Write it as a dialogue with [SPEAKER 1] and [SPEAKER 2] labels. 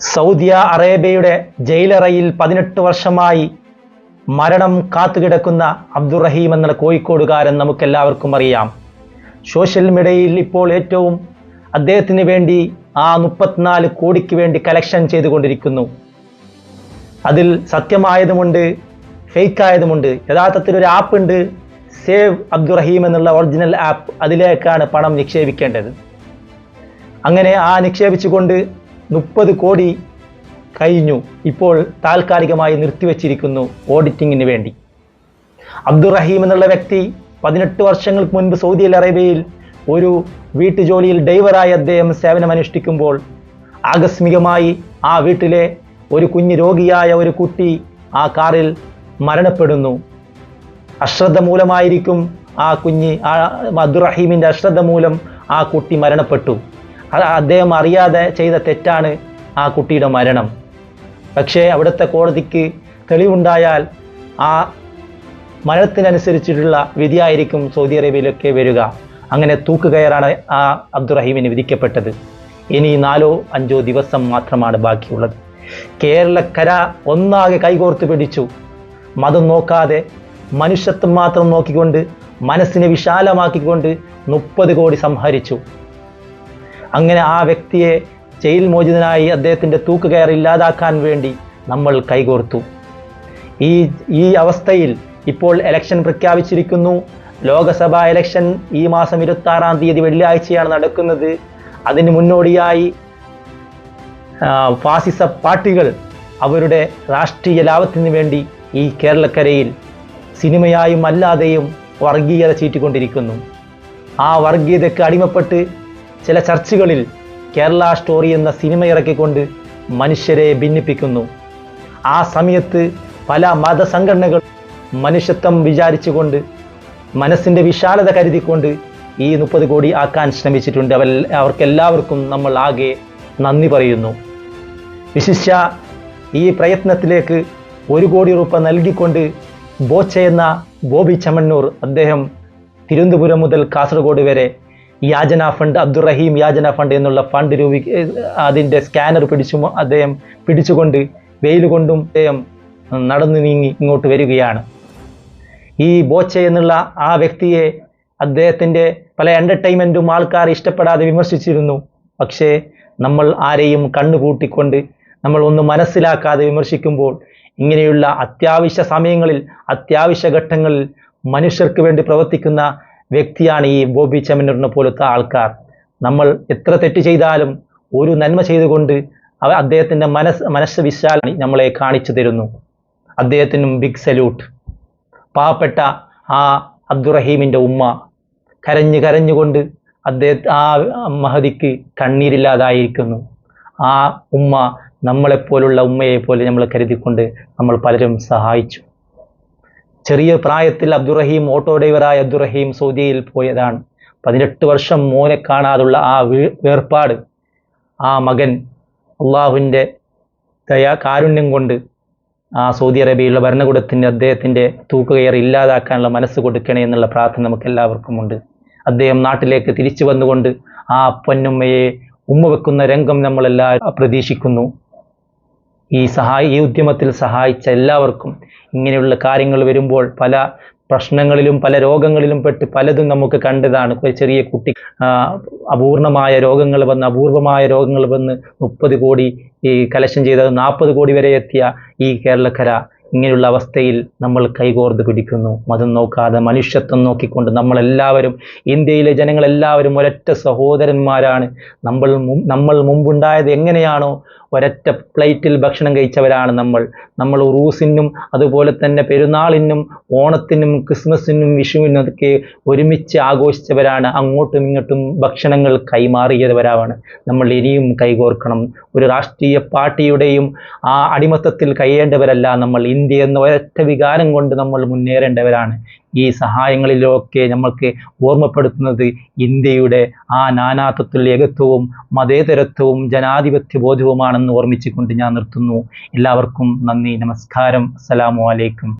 [SPEAKER 1] Saudi അറേബ്യയുടെ ജയിലറയിൽ പതിനെട്ട് വർഷമായി മരണം കാത്തുകിടക്കുന്ന അബ്ദുറഹീം എന്ന കോഴിക്കോടുകാരൻ നമുക്കെല്ലാവർക്കും അറിയാം. സോഷ്യൽ മീഡിയയിൽ ഇപ്പോൾ ഏറ്റവും അദ്ദേഹത്തിന് വേണ്ടി ആ മുപ്പത്തിനാല് കോടിക്ക് വേണ്ടി കലക്ഷൻ ചെയ്തുകൊണ്ടിരിക്കുന്നു. അതിൽ സത്യമായതുമുണ്ട് ഫേക്ക് ആയതുമുണ്ട് യഥാർത്ഥത്തിൽ ഒരു ആപ്പ് ഉണ്ട് സേവ് അബ്ദുറഹീം എന്നുള്ള ഒറിജിനൽ ആപ്പ് അതിലേക്കാണ് പണം നിക്ഷേപിക്കേണ്ടത്. അങ്ങനെ ആ നിക്ഷേപിച്ചുകൊണ്ട് മുപ്പത് കോടി കഴിഞ്ഞു. ഇപ്പോൾ താൽക്കാലികമായി നിർത്തിവച്ചിരിക്കുന്നു ഓഡിറ്റിങ്ങിന് വേണ്ടി. അബ്ദുറഹീം എന്നുള്ള വ്യക്തി പതിനെട്ട് വർഷങ്ങൾക്ക് മുൻപ് സൗദി അറേബ്യയിൽ ഒരു വീട്ടുജോലിയിൽ ഡ്രൈവറായി അദ്ദേഹം സേവനമനുഷ്ഠിക്കുമ്പോൾ ആകസ്മികമായി ആ വീട്ടിലെ ഒരു കുഞ്ഞു രോഗിയായ ഒരു കുട്ടി ആ കാറിൽ മരണപ്പെടുന്നു. അശ്രദ്ധ മൂലമായിരിക്കും ആ കുഞ്ഞ് ആ അബ്ദുറഹീമിന്റെ അശ്രദ്ധ മൂലം ആ കുട്ടി മരണപ്പെട്ടു. അത് അദ്ദേഹം അറിയാതെ ചെയ്ത തെറ്റാണ് ആ കുട്ടിയുടെ മരണം. പക്ഷേ അവിടുത്തെ കോടതിക്ക് തെളിവുണ്ടായാൽ ആ മരണത്തിനനുസരിച്ചിട്ടുള്ള വിധിയായിരിക്കും സൗദി അറേബ്യയിലൊക്കെ വരിക. അങ്ങനെ തൂക്കുകയറാണ് ആ അബ്ദുറഹീമിന് വിധിക്കപ്പെട്ടത്. ഇനി നാലോ അഞ്ചോ ദിവസം മാത്രമാണ് ബാക്കിയുള്ളത്. കേരളക്കര ഒന്നാകെ കൈകോർത്ത് പിടിച്ചു. മതം നോക്കാതെ മനുഷ്യത്വം മാത്രം നോക്കിക്കൊണ്ട് മനസ്സിനെ വിശാലമാക്കിക്കൊണ്ട് മുപ്പത് കോടി സംഹരിച്ചു. അങ്ങനെ ആ വ്യക്തിയെ ജയിൽ മോചിതനായി അദ്ദേഹത്തിന്റെ തൂക്കുകയർ ഇല്ലാതാക്കാൻ വേണ്ടി നമ്മൾ കൈകോർത്തു. ഈ ഈ അവസ്ഥയിൽ ഇപ്പോൾ എലക്ഷൻ പ്രഖ്യാപിച്ചിരിക്കുന്നു. ലോകസഭാ എലക്ഷൻ ഈ മാസം ഇരുപത്തി ആറാം തീയതി വെള്ളിയാഴ്ചയാണ് നടക്കുന്നത്. അതിന് മുന്നോടിയായി ഫാസിസ പാർട്ടികൾ അവരുടെ രാഷ്ട്രീയ ലാഭത്തിന് വേണ്ടി ഈ കേരളക്കരയിൽ സിനിമയായും അല്ലാതെയും വർഗീയത ചീറ്റിക്കൊണ്ടിരിക്കുന്നു. ആ വർഗീയതയ്ക്ക് അടിമപ്പെട്ട് ചില ചർച്ചുകളിൽ കേരള സ്റ്റോറി എന്ന സിനിമ ഇറക്കിക്കൊണ്ട് മനുഷ്യരെ ഭിന്നിപ്പിക്കുന്നു. ആ സമയത്ത് പല മതസംഘടനകൾ മനുഷ്യത്വം വിചാരിച്ചുകൊണ്ട് മനസ്സിന്റെ വിശാലത കരുതിക്കൊണ്ട് ഈ മുപ്പത് കോടി ആക്കാൻ ശ്രമിച്ചിട്ടുണ്ട്. അവർ അവർക്കെല്ലാവർക്കും നമ്മൾ ആകെ നന്ദി പറയുന്നു. വിശിഷ്യ ഈ പ്രയത്നത്തിലേക്ക് ഒരു കോടി രൂപ നൽകിക്കൊണ്ട് ബോച്ച എന്ന ബോബി ചമണ്ണൂർ അദ്ദേഹം തിരുവനന്തപുരം മുതൽ കാസർഗോഡ് വരെ യാചന ഫണ്ട് അബ്ദുറഹീം യാജന ഫണ്ട് എന്നുള്ള ഫണ്ട് രൂപീ അതിന്റെ സ്കാനർ പിടിച്ചു അദ്ദേഹം പിടിച്ചുകൊണ്ട് വെയിൽ കൊണ്ടും അദ്ദേഹം നടന്നു നീങ്ങി ഇങ്ങോട്ട് വരികയാണ്. ഈ ബോച്ച എന്നുള്ള ആ വ്യക്തിയെ അദ്ദേഹത്തിന്റെ പല എന്റർടൈൻമെന്റും ആൾക്കാർ ഇഷ്ടപ്പെടാതെ വിമർശിച്ചിരുന്നു. പക്ഷേ നമ്മൾ ആരെയും കണ്ണുകൂട്ടിക്കൊണ്ട് നമ്മൾ ഒന്ന് മനസ്സിലാക്കാതെ വിമർശിക്കുമ്പോൾ ഇങ്ങനെയുള്ള അത്യാവശ്യ സമയങ്ങളിൽ അത്യാവശ്യ ഘട്ടങ്ങളിൽ മനുഷ്യർക്ക് വേണ്ടി പ്രവർത്തിക്കുന്ന വ്യക്തിയാണ് ഈ ബോബി ചെമ്മന്നൂരിനെ പോലത്തെ ആൾക്കാർ. നമ്മൾ എത്ര തെറ്റ് ചെയ്താലും ഒരു നന്മ ചെയ്തുകൊണ്ട് അവ അദ്ദേഹത്തിന്റെ മനസ്സ് മനസ്സ് വിശാല നമ്മളെ കാണിച്ചു തരുന്നു. അദ്ദേഹത്തിനും ബിഗ് സല്യൂട്ട് പാവപ്പെട്ട ആ അബ്ദുറഹീമിന്റെ ഉമ്മ കരഞ്ഞു കരഞ്ഞുകൊണ്ട് അദ്ദേഹത്തെ ആ മഹതിക്ക് കണ്ണീരില്ലാതായിരിക്കുന്നു. ആ ഉമ്മ നമ്മളെപ്പോലുള്ള ഉമ്മയെ പോലെ നമ്മൾ കരുതിക്കൊണ്ട് നമ്മൾ പലരും സഹായിച്ചു. ചെറിയ പ്രായത്തിൽ അബ്ദുറഹീം ഓട്ടോ ഡ്രൈവറായ അബ്ദുറഹീം സൗദിയിൽ പോയതാണ്. പതിനെട്ട് വർഷം മോനെ കാണാതുള്ള ആ വേർപാട് ആ മകൻ അള്ളാഹുവിന്റെ ദയാ കാരുണ്യം കൊണ്ട് ആ സൗദി അറേബ്യയിലുള്ള ഭരണകൂടത്തിന്റെ അദ്ദേഹത്തിന്റെ തൂക്കുകയർ ഇല്ലാതാക്കാനുള്ള മനസ്സ് കൊടുക്കണേ എന്നുള്ള പ്രാർത്ഥന നമുക്ക് എല്ലാവർക്കുമുണ്ട് അദ്ദേഹം നാട്ടിലേക്ക് തിരിച്ചു വന്നുകൊണ്ട് ആ പൊന്നുമ്മയെ ഉമ്മ വെക്കുന്ന രംഗം നമ്മളെല്ലാവരും പ്രതീക്ഷിക്കുന്നു. ഈ സഹായ ഈ ഉദ്യമത്തിൽ സഹായിച്ച എല്ലാവർക്കും ഇങ്ങനെയുള്ള കാര്യങ്ങൾ വരുമ്പോൾ പല പ്രശ്നങ്ങളിലും പല രോഗങ്ങളിലും പെട്ട് പലതും നമുക്ക് കണ്ടതാണ്. ഒരു ചെറിയ കുട്ടി അപൂർണമായ രോഗങ്ങൾ വന്ന് അപൂർവമായ രോഗങ്ങൾ വന്ന് മുപ്പത് കോടി ഈ കലക്ഷൻ ചെയ്തത് നാൽപ്പത് കോടി വരെ എത്തിയ ഈ കേരളക്കര ഇങ്ങനെയുള്ള അവസ്ഥയിൽ നമ്മൾ കൈകോർത്ത് പിടിക്കുന്നു. മതം നോക്കാതെ മനുഷ്യത്വം നോക്കിക്കൊണ്ട് നമ്മളെല്ലാവരും ഇന്ത്യയിലെ ജനങ്ങളെല്ലാവരും ഒരൊറ്റ സഹോദരന്മാരാണ്. നമ്മൾ നമ്മൾ മുമ്പുണ്ടായത് എങ്ങനെയാണോ ഒരൊറ്റ പ്ലേറ്റിൽ ഭക്ഷണം കഴിച്ചവരാണ് നമ്മൾ. നമ്മൾ ഉറൂസിനും അതുപോലെ തന്നെ പെരുന്നാളിനും ഓണത്തിനും ക്രിസ്മസിനും വിഷുവിനും ഒക്കെ ഒരുമിച്ച് ആഘോഷിച്ചവരാണ്. അങ്ങോട്ടും ഇങ്ങോട്ടും ഭക്ഷണങ്ങൾ കൈമാറിയവരാണ്. നമ്മൾ ഇനിയും കൈകോർക്കണം. ഒരു രാഷ്ട്രീയ പാർട്ടിയുടെയും ആ അടിമത്തത്തിൽ കഴിയേണ്ടവരല്ല നമ്മൾ. ഇന്ത്യ എന്ന ഒരൊറ്റ വികാരം കൊണ്ട് നമ്മൾ മുന്നേറേണ്ടവരാണ്. ഈ സഹായങ്ങളിലൊക്കെ നമ്മൾക്ക് ഓർമ്മപ്പെടുത്തുന്നത് ഇന്ത്യയുടെ ആ നാനാത്വത്തിൽ ഏകത്വവും മതേതരത്വവും ജനാധിപത്യ ബോധവുമാണെന്ന് ഓർമ്മിച്ചുകൊണ്ട് ഞാൻ നിർത്തുന്നു. എല്ലാവർക്കും നന്ദി നമസ്കാരം. അസ്സലാമു അലൈക്കും.